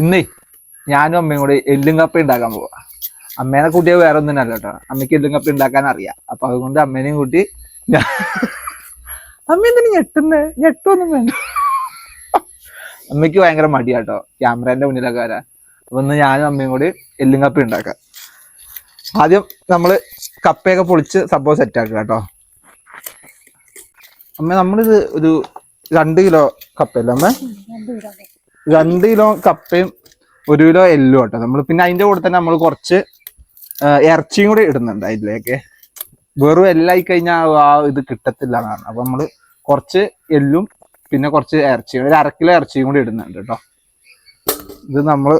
ഇന്നേ ഞാനും അമ്മയും കൂടെ എല്ലും കപ്പ ഉണ്ടാക്കാൻ പോവാ. അമ്മേനെ കൂട്ടിയ വേറെ ഒന്നിനല്ല കേട്ടോ. അമ്മയ്ക്ക് എല്ലും കപ്പ ഉണ്ടാക്കാൻ അറിയാം. അപ്പൊ അതുകൊണ്ട് അമ്മേനെയും കൂട്ടി അമ്മ എന്തിനു ഞെട്ടുന്നേ? ഞെട്ടൊന്നും വേണ്ട. അമ്മയ്ക്ക് ഭയങ്കര മടിയാട്ടോ ക്യാമറേന്റെ മുന്നിലൊക്കെ വരാൻ. അപ്പൊ ഇന്ന് ഞാനും അമ്മയും കൂടി എല്ലും കപ്പ ഉണ്ടാക്കാം. ആദ്യം നമ്മൾ കപ്പയൊക്കെ പൊളിച്ച് സംഭവം സെറ്റ് ആക്കുക കേട്ടോ. അമ്മ നമ്മളിത് ഒരു രണ്ട് കിലോ കപ്പയല്ലേ അമ്മ? രണ്ട് കിലോ കപ്പയും ഒരു കിലോ എല്ലും കേട്ടോ നമ്മൾ പിന്നെ അതിന്റെ കൂടെ തന്നെ നമ്മൾ കുറച്ച് ഇറച്ചിയും കൂടി ഇടുന്നുണ്ട് അതിലേക്ക്. വെറും എല്ലായി കഴിഞ്ഞാൽ ആ ഇത് കിട്ടത്തില്ല എന്നാണ്. അപ്പൊ നമ്മൾ കുറച്ച് എല്ലും പിന്നെ കുറച്ച് ഇറച്ചിയും ഒരു അരക്കിലോ കിലോ ഇറച്ചിയും കൂടി ഇടുന്നുണ്ട് കേട്ടോ. ഇത് നമ്മൾ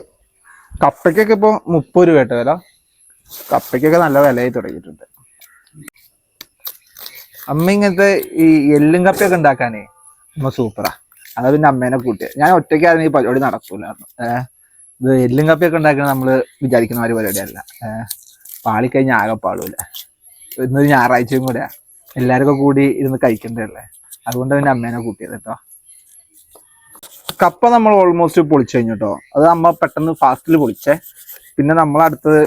കപ്പയ്ക്കൊക്കെ ഇപ്പൊ മുപ്പത് രൂപ കേട്ടോ വില. കപ്പയ്ക്കൊക്കെ നല്ല വിലയായി തുടങ്ങിയിട്ടുണ്ട്. അമ്മ ഇങ്ങനത്തെ ഈ എല്ലും കപ്പയൊക്കെ ഉണ്ടാക്കാനേ അമ്മ സൂപ്പറാ. അത് പിന്നെ അമ്മേനെ കൂട്ടിയ. ഞാൻ ഒറ്റയ്ക്കായിരുന്നു ഈ പരിപാടി നടക്കൂലായിരുന്നു. ഇത് എല്ലും കപ്പയൊക്കെ ഉണ്ടാക്കണ നമ്മൾ വിചാരിക്കുന്ന ഒരു പരിപാടിയല്ല. പാളിക്കഴിഞ്ഞാൽ ആകെ പാടൂല ഇന്നൊരു ഞായറാഴ്ചയും കൂടെ എല്ലാവർക്കും കൂടി ഇരുന്ന് കഴിക്കണ്ടല്ലേ അതുകൊണ്ട് പിന്നെ അമ്മേനെ കൂട്ടിയത് കേട്ടോ കപ്പ നമ്മൾ ഓൾമോസ്റ്റ് പൊളിച്ചു കഴിഞ്ഞു കേട്ടോ അത് അമ്മ പെട്ടെന്ന് ഫാസ്റ്റിൽ പൊളിച്ചേ. പിന്നെ നമ്മൾ അടുത്തത്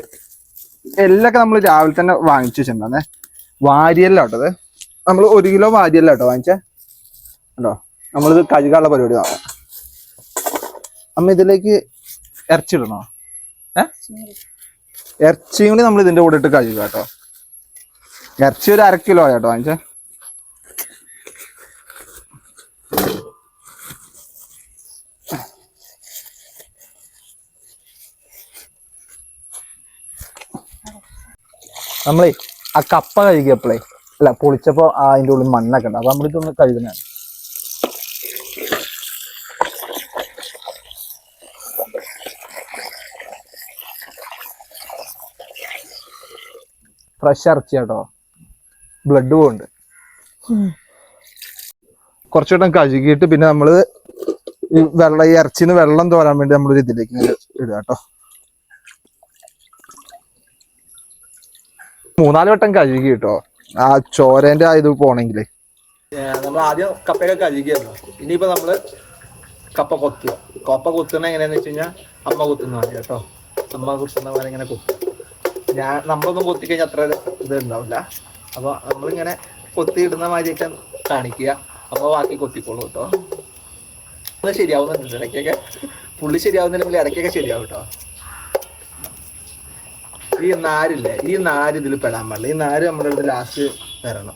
എല്ലൊക്കെ നമ്മൾ രാവിലെ തന്നെ വാങ്ങിച്ചു വെച്ചിട്ടുണ്ടാന്നേ വാരിയല്ല അത്. നമ്മൾ ഒരു കിലോ വാരിയല്ല കേട്ടോ വാങ്ങിച്ചേ. കേട്ടോ നമ്മളിത് കഴുകാനുള്ള പരിപാടി നോക്കാം അമ്മ ഇതിലേക്ക് ഇറച്ചി ഇടണോ ഇറച്ചിയും കൂടി നമ്മൾ ഇതിന്റെ കൂടെ ഇട്ട് കഴുകുക കേട്ടോ. ഇറച്ചി ഒരു അര കിലോ കേട്ടോ വാങ്ങിച്ച? നമ്മളേ ആ കപ്പ കഴുകിയപ്പോഴേ അല്ല പൊളിച്ചപ്പോ അതിന്റെ ഉള്ളിൽ മണ്ണൊക്കെ ഉണ്ട്. അപ്പൊ നമ്മളിതൊന്ന് കഴുകുന്നതാണ്. ഫ്രഷ് ഇറച്ചി കേട്ടോ ബ്ലഡ് പോകുന്നുണ്ട് കുറച്ചുകൂടെ കഴുകിയിട്ട് പിന്നെ നമ്മൾ ഈ വെള്ളം ഈ ഇറച്ചിന്ന് വെള്ളം തോരാൻ വേണ്ടി നമ്മളൊരു ഇതിലേക്ക് ഇങ്ങനെ ഇടുക കേട്ടോ. മൂന്നാൽ വട്ടം കഴുകി കേട്ടോ. ആ ചോരേന്റെ ആ ഇത് പോണെങ്കിലേ. നമ്മൾ ആദ്യം കപ്പയൊക്കെ കഴുകിയായിരുന്നു ഇനിയിപ്പോ നമ്മൾ കപ്പ കൊത്തുക. കപ്പ കുത്തുന്ന എങ്ങനെയാന്ന് വെച്ച് കഴിഞ്ഞാൽ അമ്മ കുത്തുന്ന മതി കേട്ടോ. അമ്മ കുത്തുന്ന പോലെ ഇങ്ങനെ കുത്തുക. ഞാൻ നമ്മളൊന്നും കൊത്തി കഴിഞ്ഞാൽ അത്ര ഇത് ഉണ്ടാവില്ല അപ്പൊ നമ്മളിങ്ങനെ കൊത്തി ഇടുന്ന മാതിരിയൊക്കെ കാണിക്കുക. അപ്പൊ ബാക്കി കൊത്തിക്കോളൂ കേട്ടോ. അത് ശരിയാവുന്നുണ്ട് ഇടയ്ക്കൊക്കെ പുള്ളി ശരിയാവുന്നില്ലെങ്കിൽ ഇടയ്ക്കൊക്കെ ശരിയാവും കേട്ടോ. ഈ നാരില്ലേ? ഈ നാര് ഇതിൽ പെടാൻ പാടില്ല. ഈ നാര് നമ്മുടെ അടുത്ത് ലാസ്റ്റ് വരണം.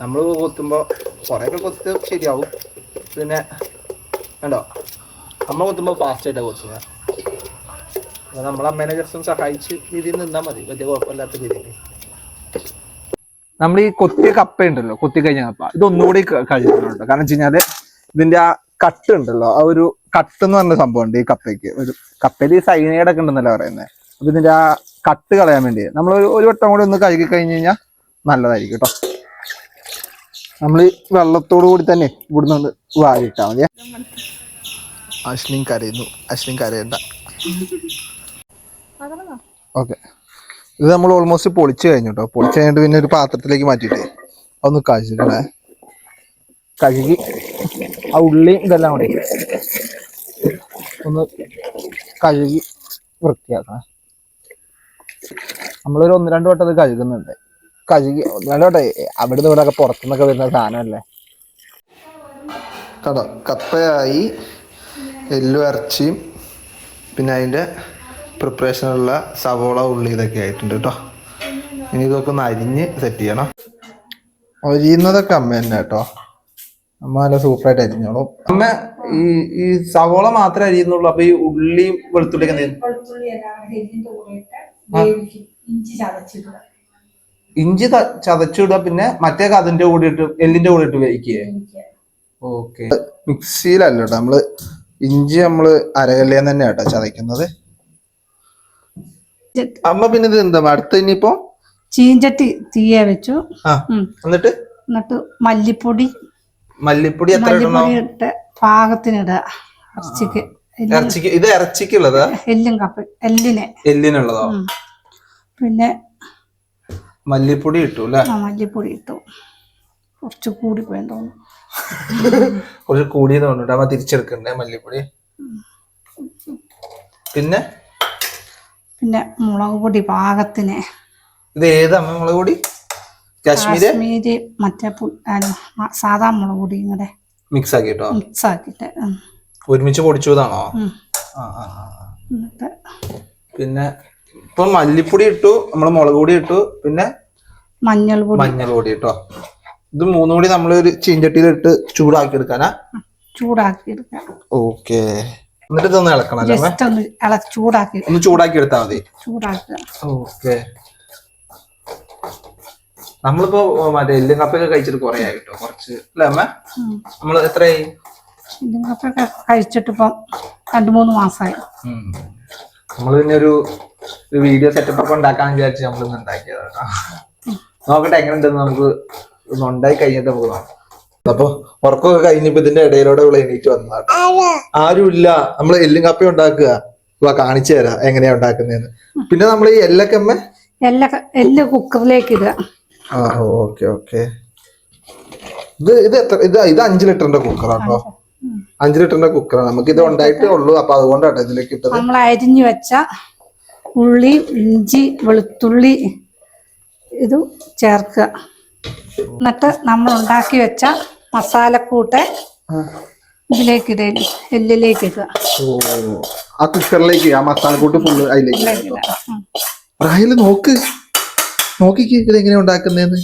നമ്മൾ കൊത്തുമ്പോൾ കുറേയൊക്കെ കൊത്ത് ശരിയാവും. പിന്നെ കണ്ടോ? നമ്മൾ കൊത്തുമ്പോൾ ഫാസ്റ്റ് ആയിട്ടാണ് കൊത്തുക അപ്പൊ നമ്മളെ അമ്മേനെ ജസ്റ്റ് സഹായിച്ച് രീതിയിൽ നിന്നാൽ മതി. വലിയ കുഴപ്പമില്ലാത്ത രീതിയിൽ. നമ്മൾ ഈ കൊത്തിയ കപ്പ ഉണ്ടല്ലോ കൊത്തി കഴിഞ്ഞ കപ്പ. ഇതൊന്നുകൂടി ഒന്നുകൂടി കഴിക്കണം കാരണം വെച്ച് കഴിഞ്ഞാൽ ഇതിന്റെ ആ കട്ട് ഉണ്ടല്ലോ ആ ഒരു കട്ട് എന്ന് പറഞ്ഞ സംഭവം ഉണ്ട് ഈ കപ്പയ്ക്ക്. ഒരു കപ്പയിൽ ഈ സൈനൈഡ് ഒക്കെ ഉണ്ടെന്നല്ല പറയുന്നത് അപ്പൊ ഇതിന്റെ ആ കട്ട് കളയാൻ വേണ്ടി നമ്മൾ ഒരു ഒരു വട്ടം കൂടി ഒന്ന് കഴുകി കഴിഞ്ഞ് കഴിഞ്ഞാൽ നല്ലതായിരിക്കും കേട്ടോ. നമ്മൾ ഈ വെള്ളത്തോടു കൂടി തന്നെ ഇവിടുന്ന് ഒന്ന് വാരിട്ടാ മതി. അശ്ലിൻ കരയുന്നു. അശ്ലിൻ കരയണ്ട. ഓക്കെ. ഇത് നമ്മൾ ഓൾമോസ്റ്റ് പൊളിച്ച് കഴിഞ്ഞു കേട്ടോ പൊളിച്ച് കഴിഞ്ഞിട്ട് പിന്നെ ഒരു പാത്രത്തിലേക്ക് മാറ്റിയിട്ടേ. ഒന്ന് കഴിച്ചിട്ടേ കഴുകി. ആ ഉള്ളിയും ഇതെല്ലാം കൂടി ഒന്ന് കഴുകി വൃത്തിയാക്കണേ. നമ്മളൊരു ഒന്ന് രണ്ട് വട്ടം അത് കഴുകുന്നുണ്ട്. കഴുകി. ഒന്ന് രണ്ട് വട്ടം. അവിടെ നിന്ന് ഇവിടെ പുറത്തുനിന്നൊക്കെ വരുന്ന സാധനമല്ലേ? കടോ കപ്പയായി എല്ലു ഇറച്ചിയും പിന്നെ അതിന്റെ പ്രിപ്പറേഷനുള്ള സവോള ഉള്ളി ഇതൊക്കെ ആയിട്ടുണ്ട് കേട്ടോ. ഇനി ഇതൊക്കെ ഒന്ന് അരിഞ്ഞ് സെറ്റ് ചെയ്യണം. അരിയുന്നതൊക്കെ അമ്മ തന്നെ കേട്ടോ. അമ്മ നല്ല സൂപ്പറായിട്ട് അരിഞ്ഞോളൂ. അമ്മ ഈ ഈ സവോള മാത്രമേ അരിയുന്നുള്ളൂ അപ്പൊ ഈ ഉള്ളിയും വെളുത്തുള്ളിയൊക്കെ എന്ത് ചെയ്യും? വെളുത്തുള്ളി എല്ലാം എല്ലിന്റെ കൂടെ ഇട്ട് വേവിക്കും. ഇഞ്ചി ചതച്ചിടുക. പിന്നെ മറ്റേ അതിന്റെ കൂടെ ഇട്ട് എല്ലിന്റെ കൂടെ ഇട്ട് വേവിക്കുക. ഓക്കെ. മിക്സിയിലല്ല കേട്ടോ നമ്മൾ ഇഞ്ചി നമ്മൾ അരകല്ലേന്ന് തന്നെയാട്ടോ ചതയ്ക്കുന്നത്. അമ്മ പിന്നെ ഇത് എന്താ അടുത്ത ഇനിയിപ്പോ? ചീഞ്ചട്ടി തീയെ വെച്ചു. എന്നിട്ട്? എന്നിട്ട് മല്ലിപ്പൊടി. മല്ലിപ്പൊടി എത്ര മല്ലിപ്പൊടി ഇട്ട് പാകത്തിനിടുക ഇറച്ചിക്ക്. എല്ല് ഇറച്ചിക്ക്. ഇത് ഇറച്ചിക്കുള്ളതാ? എല്ലും കപ്പ എല്ലിനെ. എല്ലിനുള്ളതോ? പിന്നെ മല്ലിപ്പൊടി ഇട്ടു അല്ലെ? മല്ലിപ്പൊടി ഇട്ടു. കുറച്ച് കൂടി പോയെന്ന് തോന്നുന്നു. കുറച്ച് കൂടിയത് തോന്നുന്നുണ്ട്. അമ്മ തിരിച്ചെടുക്കണ്ടേ മല്ലിപ്പൊടി? പിന്നെ? പിന്നെ മുളക് പൊടി പാകത്തിന്. ഇത് ഏത് അമ്മ മുളക് പൊടി? കാശ്മീര്? കാശ്മീരി മറ്റേ സാധാ മുളക് പൊടി മിക്സ് ആക്കിട്ടോ? മിക്സ് ആക്കിട്ട്. ഒരുമിച്ച് പൊടിച്ചതാണോ? പിന്നെ ഇപ്പൊ മല്ലിപ്പൊടി ഇട്ടു നമ്മൾ മുളക് പൊടി ഇട്ടു പിന്നെ മഞ്ഞൾ പൊടി. മഞ്ഞൾ പൊടി ഇട്ടോ. ഇത് മൂന്നും കൂടി നമ്മൾ ഒരു ചീഞ്ചട്ടിയിലിട്ട് ചൂടാക്കി എടുക്കാനാ ചൂടാക്കി എടുക്കാം ഓക്കെ. എന്നിട്ട് ഇതൊന്ന് ഇളക്കണം അല്ലേ അമ്മേ? ജസ്റ്റ് ഒന്ന് ഇള ചൂടാക്കി. ഒന്ന് ചൂടാക്കി എടുത്താൽ മതി. ചൂടാക്കുക. ഓക്കെ. നമ്മളിപ്പോ മറ്റേ എല്ലും കപ്പൊക്കെ കഴിച്ചിട്ട് കൊറേ ആയി കേട്ടോ? കുറച്ച് അല്ലേ അമ്മ. നമ്മൾ എത്രയായി? ഇതിനൊക്കെ കഴിച്ചിട്ടിപ്പം രണ്ടു മൂന്ന് മാസമായി. നമ്മൾ പിന്നെ ഒരു ഒരു വീഡിയോ സെറ്റപ്പ് ഒക്കെ ഉണ്ടാക്കാൻ വിചാരിച്ച് നമ്മൾ ഇന്ന് ഉണ്ടാക്കിയത് നോക്കട്ടെ എങ്ങനെ ഉണ്ടെന്ന് നമുക്ക് ഒന്ന് ഉണ്ടായി കഴിഞ്ഞിട്ട് നമുക്ക് നോക്കാം. അപ്പൊ ഉറക്കമൊക്കെ കഴിഞ്ഞപ്പോ ഇതിന്റെ ഇടയിലൂടെ ഇവിടെ എണീറ്റ് ആരും? ആരുമില്ല. നമ്മൾ എല്ലും കപ്പ ഉണ്ടാക്കുക. വാ കാണിച്ചു തരാം എങ്ങനെയാ ഉണ്ടാക്കുന്നതെന്ന് പിന്നെ നമ്മൾ ഈ എല്ലക്കമ്മ എല്ല എല്ല കുക്കറിലേക്ക് ഇടുക. ആ ഓക്കെ ഓക്കെ. ഇത് ഇത് എത്ര ഇത് ഇത് അഞ്ച് ലിറ്ററിന്റെ കുക്കറാട്ടോ അഞ്ചു. അഞ്ച് ലിറ്ററിന്റെ കുക്കറാണ് നമുക്ക് ഇത് ഉണ്ടായിട്ടേ ഉള്ളൂ. അപ്പൊ അതുകൊണ്ടാണ് ഇതിലേക്ക് ഇട്ടത്. നമ്മൾ അരിഞ്ഞു വെച്ച ഉള്ളി ഇഞ്ചി വെളുത്തുള്ളി ഇത് ചേർക്കുക. എന്നിട്ട് നമ്മൾ ഉണ്ടാക്കി വെച്ച മസാലക്കൂട്ട്. ഇതിലേക്ക് എല്ലിലേക്ക് ഇടുക. ആ കുക്കറിലേക്ക് ആ മസാലക്കൂട്ട് ഫുള്ള് അതിലേക്ക് നോക്ക്. നോക്കിക്ക് ഇത് എങ്ങനെ ഉണ്ടാക്കുന്നതെന്ന്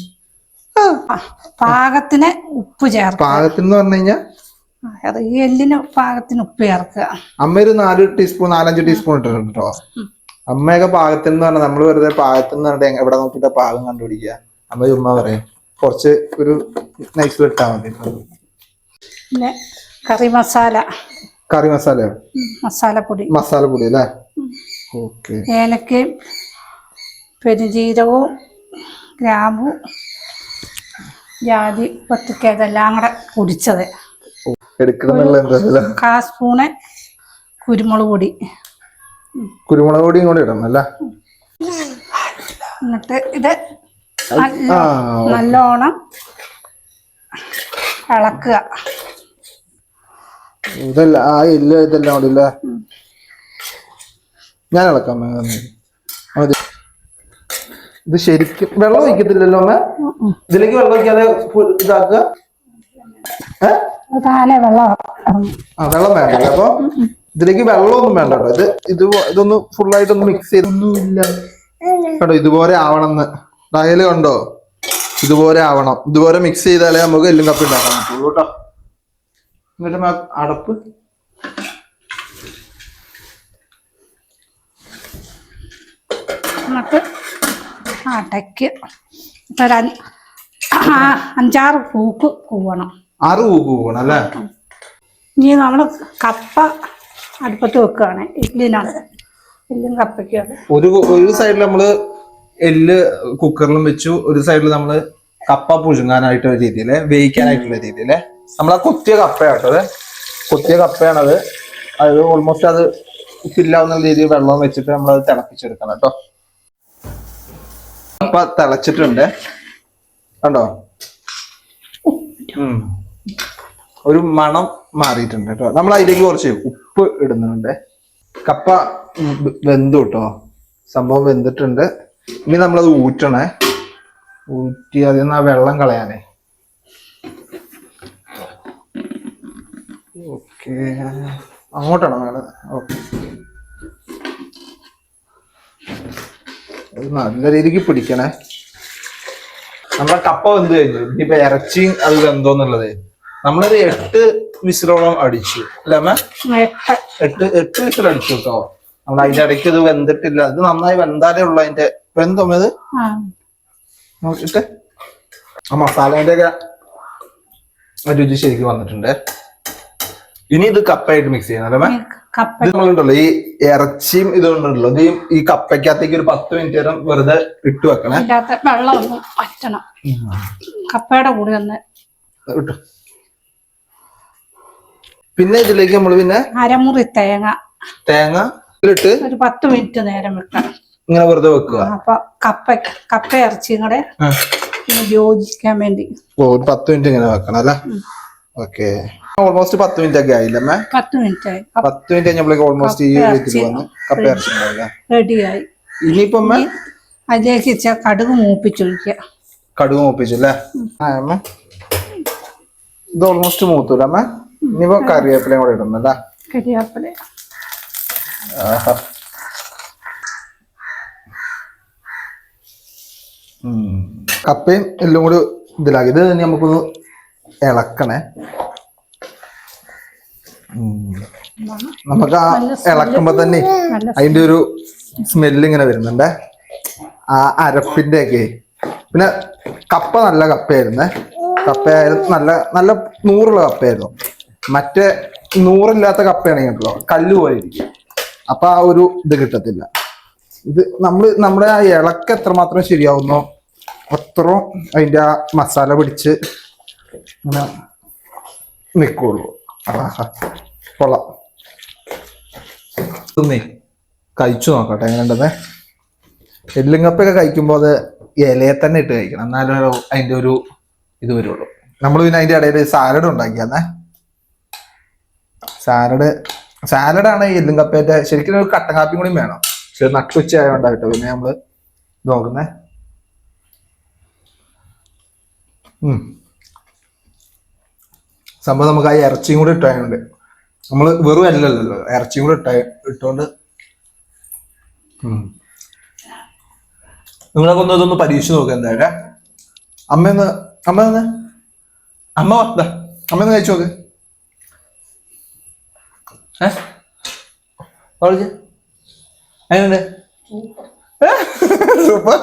പാകത്തിന് ഉപ്പ് ചേർക്കുക. പാകത്തിന് പറഞ്ഞു കഴിഞ്ഞാൽ അത് ഈ എല്ലിന് പാകത്തിന് ഉപ്പ് ചേർക്കുക. അമ്മ ഒരു നാല് ടീസ്പൂൺ നാലഞ്ച് ടീസ്പൂൺ ഇട്ടിട്ടുണ്ട്? കേട്ടോ അമ്മയൊക്കെ പാകത്തിന് പറഞ്ഞാൽ നമ്മൾ വെറുതെ പാകത്തിന് പറഞ്ഞിട്ട് എവിടെ നോക്കിയിട്ട് പാകം കണ്ടുപിടിക്കുക? അമ്മ ചുമ്മാ പറയും. കുറച്ച് ഒരു നൈസിൽ ഇട്ടാൽ മതി. പിന്നെ കറി മസാല. കറി മസാല മസാലപ്പൊടി മസാലപ്പൊടി അല്ലേ? ഓക്കെ. ഏലക്കയും പെരുംജീരകവും ഗ്രാമ്പു ജാതി പത്തുക്ക ഇതെല്ലാം കൂടെ പൊടിച്ചത്. കാ സ്പൂണ് കുരുമുളക് പൊടി. കുരുമുളക് പൊടിയും കൂടി ഇടണം അല്ലേ? എന്നിട്ട് ഇത് നല്ലോണം ഇളക്കുക. ഇതല്ല ആ ഇല്ല ഇതെല്ലാം കൂടി ഇല്ലേ? ഞാൻ ഇളക്കാം. മതി. ഇത് ശരിക്കും വെള്ളം ഒഴിക്കത്തില്ലല്ലോ അമ്മ? ഇതിലേക്ക് വെള്ളം ഒഴിക്കാതെ ഇതാക്കുക? അപ്പൊ ഇതിലേക്ക് വെള്ളം. ഒന്നും ആ വെള്ളം വേണ്ട അപ്പൊ ഇതിലേക്ക് വെള്ളമൊന്നും വേണ്ട കേട്ടോ. ഇത് ഇത് ഇതൊന്ന് ഫുള്ളായിട്ടൊന്ന് മിക്സ് ചെയ്തൊന്നുമില്ല കേട്ടോ ഇതുപോലെ ആവണമെന്ന്. ഡയൽ കണ്ടോ? ഇതുപോലെ ആവണം. ഇതുപോലെ മിക്സ് ചെയ്താലേ നമുക്ക് എല്ലും കപ്പി ഉണ്ടാക്കാൻ പറ്റുള്ളൂ കേട്ടോ എന്നിട്ട് അടപ്പ്. എന്നിട്ട് അടയ്ക്ക്. ഒരു അഞ്ചാറ് പൂക്ക് കൂവണം. ആറ് കൂക്ക് കൂവണം അല്ലേ? ഇനി നമ്മൾ കപ്പ അടുപ്പത്ത് വെക്കുകയാണ്. ഇഡ്ലിനാണ്. ഇല്ലും കപ്പയ്ക്കാണ് ഒരു ഒരു സൈഡിൽ നമ്മൾ എല്ല് കുക്കറിലും വെച്ചു ഒരു സൈഡിൽ നമ്മൾ കപ്പ പുഴുങ്ങാനായിട്ടുള്ള രീതിയിൽ വേവിക്കാനായിട്ടുള്ള രീതിയിൽ. നമ്മൾ ആ കുത്തിയ കപ്പയാട്ടത് കുത്തിയ കപ്പയാണത്. അത് ഓൾമോസ്റ്റ് അത് ഫില്ലാവുന്ന രീതിയിൽ വെള്ളം വെച്ചിട്ട് നമ്മൾ അത് തിളപ്പിച്ചെടുക്കണം കേട്ടോ. കപ്പ തിളച്ചിട്ടുണ്ട്. കണ്ടോ? ഒരു മണം മാറിയിട്ടുണ്ട് കേട്ടോ. നമ്മൾ അതിലേക്ക് കുറച്ച് ഉപ്പ് ഇടുന്നുണ്ട്. കപ്പ വെന്തു കേട്ടോ. സംഭവം വെന്തിട്ടുണ്ട്. ഇനി നമ്മളത് ഊറ്റണേ. ഊറ്റി അതിൽ നിന്ന് ആ വെള്ളം കളയാനേ. ഓക്കെ. അങ്ങോട്ടാണോ വേണ്ടത് ഓക്കെ. അത് നല്ല രീതിക്ക് പിടിക്കണേ. നമ്മളെ കപ്പ വെന്ത് കഴിഞ്ഞു. ഇനിയിപ്പോ ഇറച്ചിയും അത് വെന്തോന്നുള്ളത് നമ്മളൊരു എട്ട് വിസിലോളം അടിച്ചു. അല്ലേ എട്ട്. എട്ട് എട്ട് വിസിൽ അടിച്ചു കേട്ടോ. നമ്മൾ അതിന്റെ ഇടയ്ക്ക് ഇത് വെന്തിട്ടില്ല. ഇത് നന്നായി വെന്താലേ ഉള്ളു അതിന്റെ വെന്തോ ഇത് ആ. നോക്കിട്ട്. ആ മസാലേന്റെ ഒക്കെ രുചി ശരിക്കും വന്നിട്ടുണ്ട്. ഇനി ഇത് കപ്പയായിട്ട് മിക്സ് കപ്പ. ഇത് നമ്മളുണ്ടല്ലോ ഈ ഇറച്ചിയും ഇതുകൊണ്ടുണ്ടല്ലോ. ഇത് ഈ- കപ്പയ്ക്കകത്തേക്ക് ഒരു പത്ത് മിനിറ്റ് നേരം വെറുതെ ഇട്ട് വെക്കണേ. വെള്ളം ഒന്ന് വറ്റണം. കപ്പയുടെ കൂടെ ഒന്ന് ഇട്ടു. പിന്നെ ഇതിലേക്ക് നമ്മൾ പിന്നെ അരമുറി തേങ്ങ. തേങ്ങ ഇതിലിട്ട് ഒരു പത്ത് മിനിറ്റ് നേരം വെക്കണം. ഇങ്ങനെ വെറുതെ വെക്കുക. അപ്പൊ കപ്പ കപ്പ ഇറച്ചിയും കൂടെ. യോജിക്കാൻ വേണ്ടി. ഓ ഒരു പത്ത് മിനിറ്റ് ഇങ്ങനെ വെക്കണം അല്ലേ? ഓക്കെ. ഓൾമോസ്റ്റ് പത്ത് മിനിറ്റ് ഒക്കെ ആയില്ല അമ്മേ? പത്ത് മിനിറ്റ് ആയി. പത്ത് മിനിറ്റ് കഴിഞ്ഞപ്പോഴേക്ക് ഓൾമോസ്റ്റ് ഈ വീട്ടിൽ ഇറച്ചി വന്ന് കപ്പ ഇറച്ചി റെഡിയായി. ഇനിയിപ്പോ അമ്മ? അതിലേക്ക് കടുക് മൂപ്പിച്ചൊഴിക്കുക. കടുക് മൂപ്പിച്ചല്ലേ ആ അമ്മ. ഇത് ഓൾമോസ്റ്റ് മൂത്തൂല അമ്മ? ഇനിയിപ്പോ കറിവേപ്പിലയും കൂടെ ഇടുന്നല്ലേ? കറിവേപ്പില. ആഹാ. കപ്പയും എല്ലാം കൂടി ഇതിലാക്കി. ഇത് തന്നെ നമുക്കൊന്ന് ഇളക്കണേ. നമുക്ക് ആ ഇളക്കുമ്പോ തന്നെ അതിന്റെ ഒരു സ്മെല്ല് ഇങ്ങനെ വരുന്നുണ്ടേ. ആ അരപ്പിന്റെ ഒക്കെ പിന്നെ കപ്പ നല്ല കപ്പയായിരുന്നേ. കപ്പയായിരുന്നു നല്ല നല്ല നൂറുള്ള കപ്പയായിരുന്നു. മറ്റേ നൂറില്ലാത്ത കപ്പയാണെങ്കിൽ കല്ല് പോലെ ഇരിക്കും. അപ്പൊ ആ ഒരു ഇത് കിട്ടത്തില്ല. ഇത് നമ്മൾ നമ്മുടെ ആ ഇളക്ക് എത്രമാത്രം ശരിയാവുന്നോ അത്രയും അതിന്റെ ആ മസാല പിടിച്ച് ഇങ്ങനെ നിൽക്കുള്ളൂ. കൊള്ളാം. കഴിച്ചു നോക്കട്ടെ എങ്ങനെയുണ്ടെന്ന്? എല്ലുങ്കപ്പൊക്കെ കഴിക്കുമ്പോൾ അത് ഇലയെ തന്നെ ഇട്ട് കഴിക്കണം. എന്നാലും അതിന്റെ ഒരു ഇത് വരുള്ളൂ. നമ്മൾ പിന്നെ അതിന്റെ ഇടയിൽ സാലഡ് ഉണ്ടാക്കിയാന്നേ. സാലഡ് സാലഡാണ് എല്ലുങ്കപ്പേന്റെ ശരിക്കും ഒരു കട്ടൻ കാപ്പിയും കൂടി വേണം. പക്ഷെ നട്ടുച്ച ആയതുകൊണ്ടായിട്ടോ പിന്നെ നമ്മൾ നോക്കുന്നേ. സംഭവം നമുക്ക് ആ ഇറച്ചിയും കൂടി ഇട്ടായതുകൊണ്ട് നമ്മൾ വെറും അല്ലല്ലോ ഇറച്ചിയും കൂടി ഇട്ട ഇട്ടോണ്ട്. നിങ്ങളെ ഒന്ന് ഇതൊന്ന് പരീക്ഷിച്ച് നോക്കുക എന്തായാലും. അമ്മയൊന്ന് അമ്മ ഒന്ന്. അമ്മ വാ, അമ്മയൊന്ന് കഴിച്ചു നോക്ക്. ഏ? എങ്ങനെയുണ്ട്? സൂപ്പർ.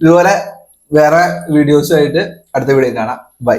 ഇതുപോലെ വേറെ വീഡിയോസുമായിട്ട് അടുത്ത വീഡിയോ കാണാം. ബൈ